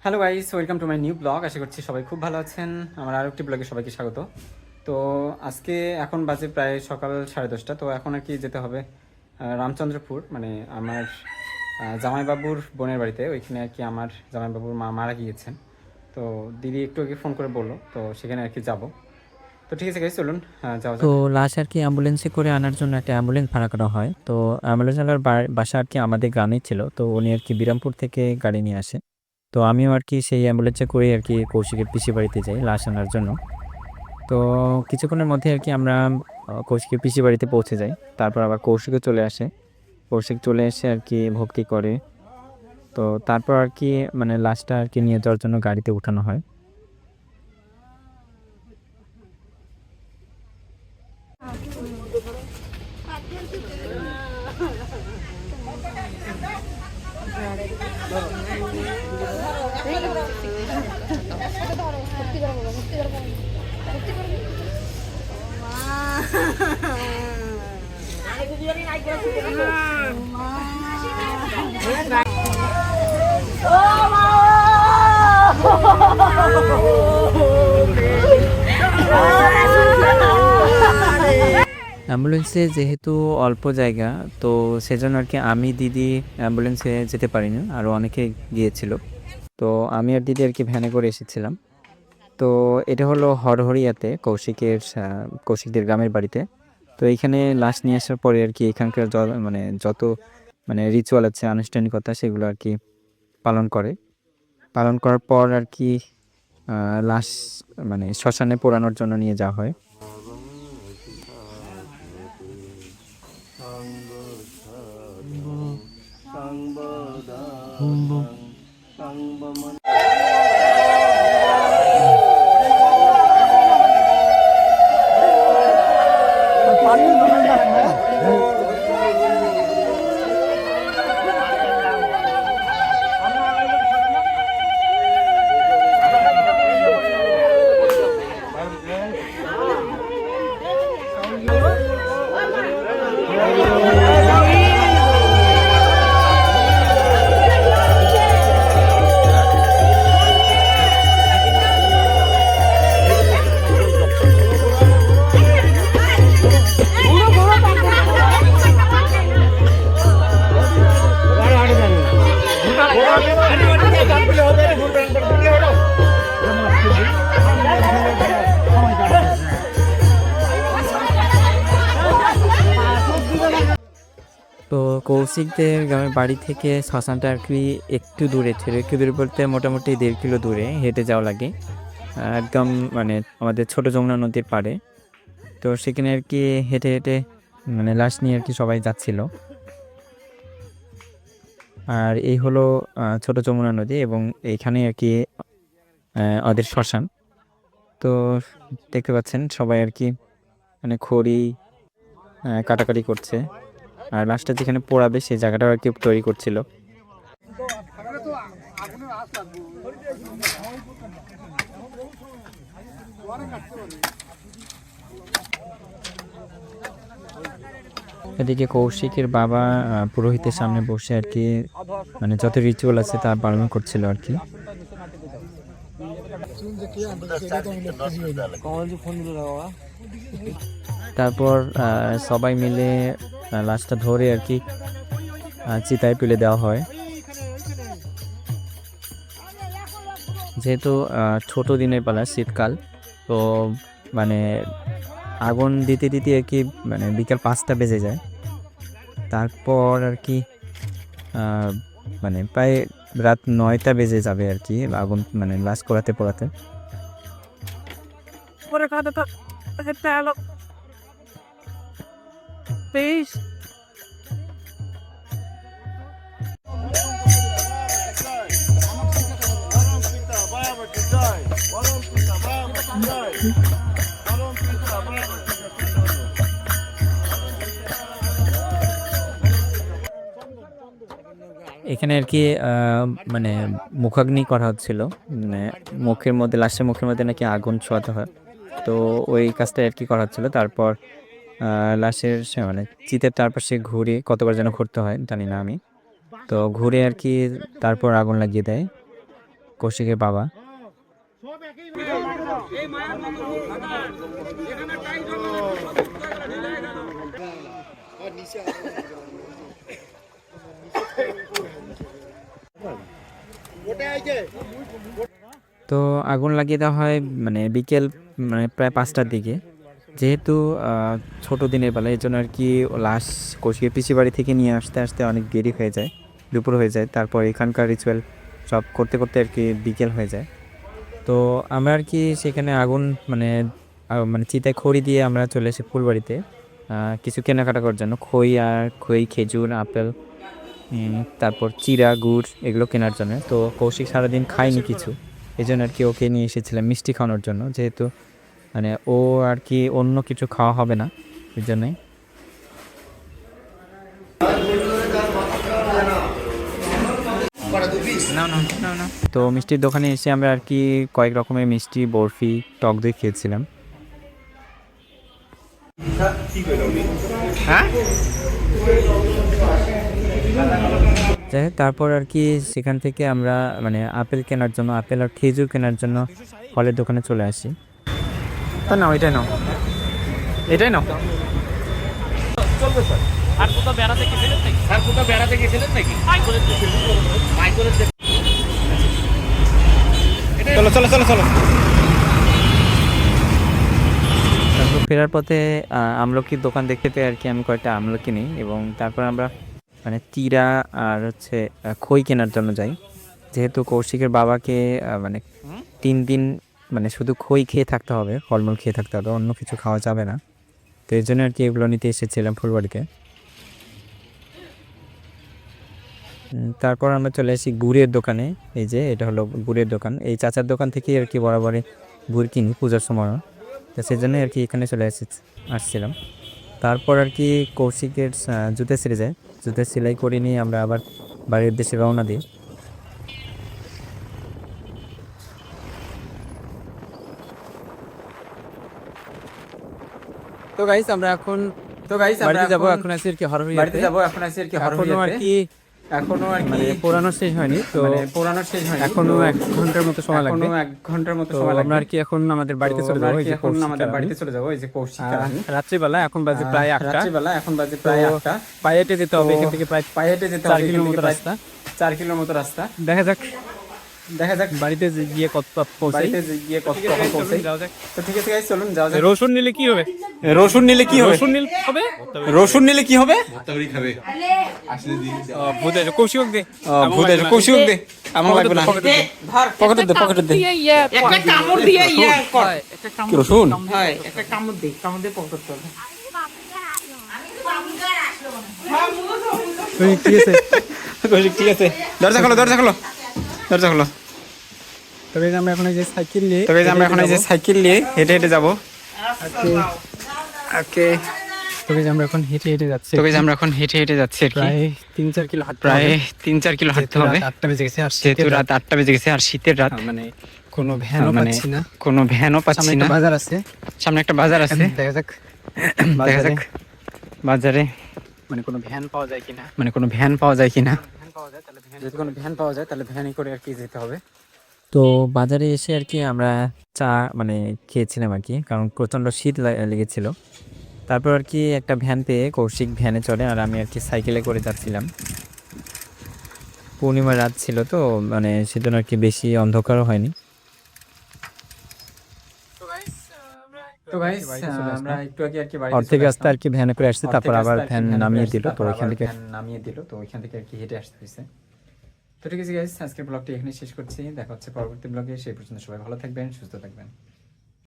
Hello guys welcome to my new blog আশা করছি সবাই খুব ভালো আছেন। আমার আরও একটি ব্লগে সবাইকে স্বাগত। তো আজকে এখন বাজে প্রায় সকাল সাড়ে দশটা। তো এখন আর কি যেতে হবে? রামচন্দ্রপুর মানে আমার জামাইবাবুর বোনের বাড়িতে। ওইখানে আর কি আমার জামাইবাবুর মা মারা গিয়েছেন। তো দিদি একটু আগে ফোন করে বলল, তো সেখানে আর কি যাব। তো ঠিক আছে গাইস চলুন যাওয়া তো লাশ আর কি অ্যাম্বুলেন্সে করে আনার জন্য একটা অ্যাম্বুলেন্স ভাড়া করা হয়। তো অ্যাম্বুলেন্সওয়ালার বা- বাসা আর কি আমাদের গ্রামেই ছিল। তো উনি আর কি বিরামপুর থেকে গাড়ি নিয়ে আসে। তো আমিও আর কি সেই অ্যাম্বুলেন্সে করে আর কি কৌশিকের পিসি বাড়িতে যাই লাশ আনার জন্য। তো কিছুক্ষণের মধ্যে আর কি আমরা কৌশিকের পিসি বাড়িতে পৌঁছে যাই। তারপর আবার কৌশিকও চলে আসে। কৌশিক চলে এসে আর কি ভক্তি করে। তো তারপর আর কি মানে লাশটা আর কি নিয়ে যাওয়ার জন্য গাড়িতে উঠানো হয়। অ্যাম্বুলেন্সে যেহেতু অল্প জায়গা, তো সেজন্য আর কি আমি, দিদি অ্যাম্বুলেন্সে যেতে পারিনি আরও অনেকে গিয়েছিল। তো আমি আর দিদি আর কি ভ্যানে করে এসেছিলাম। তো এটা হলো হরহরিয়াতে কৌশিকের কৌশিকদের গ্রামের বাড়িতে। তো এইখানে লাশ নিয়ে আসার পরে আর কি এখানকার মানে যত মানে রিচুয়াল আছে, আনুষ্ঠানিকতা, সেগুলো আর কি পালন করে। পালন করার পর আর কি লাশ মানে শ্মশানে পোড়ানোর জন্য নিয়ে যাওয়া হয়। Ang. তো কৌশিকদের গ্রামের বাড়ি থেকে শ্মশানটা আর কি একটু দূরে ছিল একটু দূরে বলতে মোটামুটি দেড় কিলো দূরে, হেঁটে যাওয়া লাগে। একদম মানে আমাদের ছোট যমুনা নদীর পাড়ে। তো সেখানে আর কি হেঁটে হেঁটে মানে লাশ নিয়ে আর কি সবাই যাচ্ছিল। আর এই হলো ছোট যমুনা নদী এবং এইখানে আর কি ওদের শ্মশান। তো দেখতে পাচ্ছেন সবাই আর কি মানে খড়ি কাটাকাটি করছে। আর লাস্টে যেখানে পোড়াবে সেই জায়গাটাও আর কি তৈরি করছিল। এদিকে কৌশিকের বাবা পুরোহিতের সামনে বসে আর কি মানে যত রিচুয়াল আছে তা পালন করছিল আর কি। তারপর সবাই মিলে লাশটা ধরে আর কি চিতায় তুলে দেওয়া হয়। যেহেতু ছোট দিনের বেলা শীতকাল তো মানে আগুন দিতে দিতে আর কি মানে বিকাল পাঁচটা বেজে যায়। তারপর আর কি মানে প্রায় রাত নয়টা বেজে যাবে আর কি আগুন মানে লাশ করাতে পোড়াতে Acá está el pelo. Peace. এখানে আর কি মানে মুখাগ্নি করা হচ্ছিল মানে মুখের মধ্যে, লাশের মুখের মধ্যে নাকি আগুন ছোঁয়াতে হয় তো ওই কাজটা আর কি করা হচ্ছিল। তারপর লাশের মানে চিতের চারপাশে ঘুরে কতবার যেন ঘুরতে হয়, জানি না আমি। তো ঘুরে আর কি তারপর আগুন লাগিয়ে দেয় কৌশিকের বাবা। তো আগুন লাগিয়ে দেওয়া হয় মানে বিকেল মানে প্রায় পাঁচটার দিকে। যেহেতু ছোট দিনের বেলা এই জন্য আর কি লাশ কৌশিকের পিসি বাড়ি থেকে নিয়ে আসতে আসতে অনেক দেরি হয়ে যায়, দুপুর হয়ে যায়। তারপর এখানকার রিচুয়াল সব করতে করতে আর কি বিকেল হয়ে যায়। তো আমরা আর কি সেখানে আগুন মানে মানে চিতায় খড়ি দিয়ে আমরা চলে এসে ফুলবাড়িতে। কিছু কেনাকাটা করার জন্য। খই আর, খই, খেজুর, আপেল তারপর চিরা গুড় এগুলো কেনার জন্য। তো কৌশিক সারাদিন খায়নি কিছু। এই জন্য আর কি ওকে নিয়ে এসেছিলাম মিষ্টি খাওয়ানোর জন্য। যেহেতু মানে ও আর কি অন্য কিছু খাওয়া হবে না এই জন্যই। তো মিষ্টির দোকানে এসে আমরা আর কি কয়েক রকমের মিষ্টি বরফি টক দই খেয়েছিলাম। যাই হোক, তারপর আর কি সেখান থেকে আমরা মানে আপেল কেনার জন্য আপেল আর খেজুর কেনার জন্য ফলের দোকানে চলে আসি। তা নাও এটাই নাও। এটাই নাও। চলো চলো চলো চলো। তারপর ফেরার পথে আমলকির দোকান দেখতে পেয়ে আর কি আমি কয়েকটা আমলকি নিই এবং তারপর আমরা মানে চিরা আর হচ্ছে খই কেনার জন্য যাই। যেহেতু কৌশিকের বাবাকে মানে তিন দিন মানে শুধু খই খেয়ে থাকতে হবে, ফলমূল খেয়ে থাকতে হবে, অন্য কিছু খাওয়া যাবে না। তো এই জন্য আর কি এগুলো নিতে এসেছিলাম ফুলবাড়িতে। তারপর আমরা চলে আসি গুড়ের দোকানে। এই যে, এটা হলো গুড়ের দোকান। এই চাচার দোকান থেকেই আর কি বরাবরই গুড় কিনি পূজার সময়। তো সেই জন্যই আর কি এখানে চলে আসি, আসছিলাম। তারপর আর কি কৌশিকের জুতে যায় জুতে সেলাই করে নিয়ে আমরা আবার বাড়ির দেশে রওনা দিই। তো গাইস আমরা এখন তো গাইস আমরা যাব এখন আছি আর কি হরহরি বাড়িতে যাব এখন আছি আর কি এখনও আর কি এখনও আর কি মানে পোড়ানো শেষ হয়নি তো মানে পোড়ানো শেষ হয়নি। এখনও এক ঘণ্টার মতো সময় লাগবে। এখনও এক ঘণ্টার মতো সময় লাগবে। আমরা আর কি এখন আমাদের বাড়িতে চলে যাব এই যে এখন আমাদের বাড়িতে চলে যাব এই যে কৌশিক রাত্রিবেলা এখন বাজে প্রায় আটটা। রাত্রিবেলা এখন বাজে প্রায় তো আটটা। পায়ে হেঁটে যেতে হবে এখান থেকে প্রায় পায়ে হেঁটে যেতে হবে এখান কিলোর মতো রাস্তা। চার কিলোর মতো রাস্তা। দেখা যাক। দেখা যাক। বাড়িতে গিয়ে কত বাড়িতে গিয়ে কত তো ঠিক আছে চলুন যাওয়া যাক। রসুন নিলে কি হবে? রসুন নিলে কি হবে? রসুন নিলে হবে? রসুন নিলে কি হবে? ভূতে কৌশিক দে। ও, কৌশিক দে। আমার লাগবে। না পকেটে দে পকেটে দে। একটা কামড় দিয়ে ইয়া কর। কি রসুন? হয় একটা কামড় দে কামড় দিয়ে পকেট করবে ঠিক আছে ঠিক আছে। দরজা খোলো দরজা খোলো। দরজা খোলো। তবে আমরা এখন এই যে সাইকেল নিয়ে তবে আমরা এখন এই যে সাইকেল নিয়ে হেঁটে হেঁটে যাব। ওকে। তবে আমরা এখন হেঁটে হেঁটে যাচ্ছি। তবে আমরা এখন হেঁটে হেঁটে যাচ্ছি আর কি। প্রায় তিন চার কিলো হাঁটতে প্রায়। তিন চার কিলো হাঁটতে হবে। আটটা বেজে গেছে আর যেহেতু শীতের রাত আটটা বেজে গেছে আর শীতের রাত। মানে কোনো ভ্যানও মানে পাচ্ছি না। কোনো ভ্যানও পাচ্ছি না। বাজার আছে। সামনে একটা বাজার আছে। দেখা যাক। দেখা যাক। বাজারে। মানে কোনো ভ্যান পাওয়া যায় কিনা। মানে কোনো ভ্যান পাওয়া যায় কিনা। ভ্যান পাওয়া যায় যদি কোনো ভ্যান পাওয়া যায় তাহলে ভ্যানই করে আর কি যেতে হবে। তো বাজারে এসে আর কি আমরা চা মানে খেয়েছিলাম আর কি কারণ প্রচণ্ড শীত লেগেছিল। তারপর আর কি একটা ভ্যান পেয়ে কৌশিক ভ্যানে চলে আর আমি আর কি সাইকেলে করে যাচ্ছিলাম। পূর্ণিমা রাত ছিল তো মানে সেজন্য আর কি বেশি অন্ধকারও হয়নি। তো গাইস আমরা একটু আগে আর কি বাড়িতে অর্ধেক রাস্তা আর কি ভ্যানে করে আসছি তারপর আবার ভ্যান নামিয়ে দিল তো ওইখান থেকে নামিয়ে দিল তো ওইখান থেকে আর কি হেঁটে আসতে হয়েছে। তো ঠিক আছে গাইস আজকের ব্লগটি এখানে শেষ করছি। দেখা হচ্ছে পরবর্তী ব্লগে সেই পর্যন্ত সবাই ভালো থাকবেন সুস্থ থাকবেন।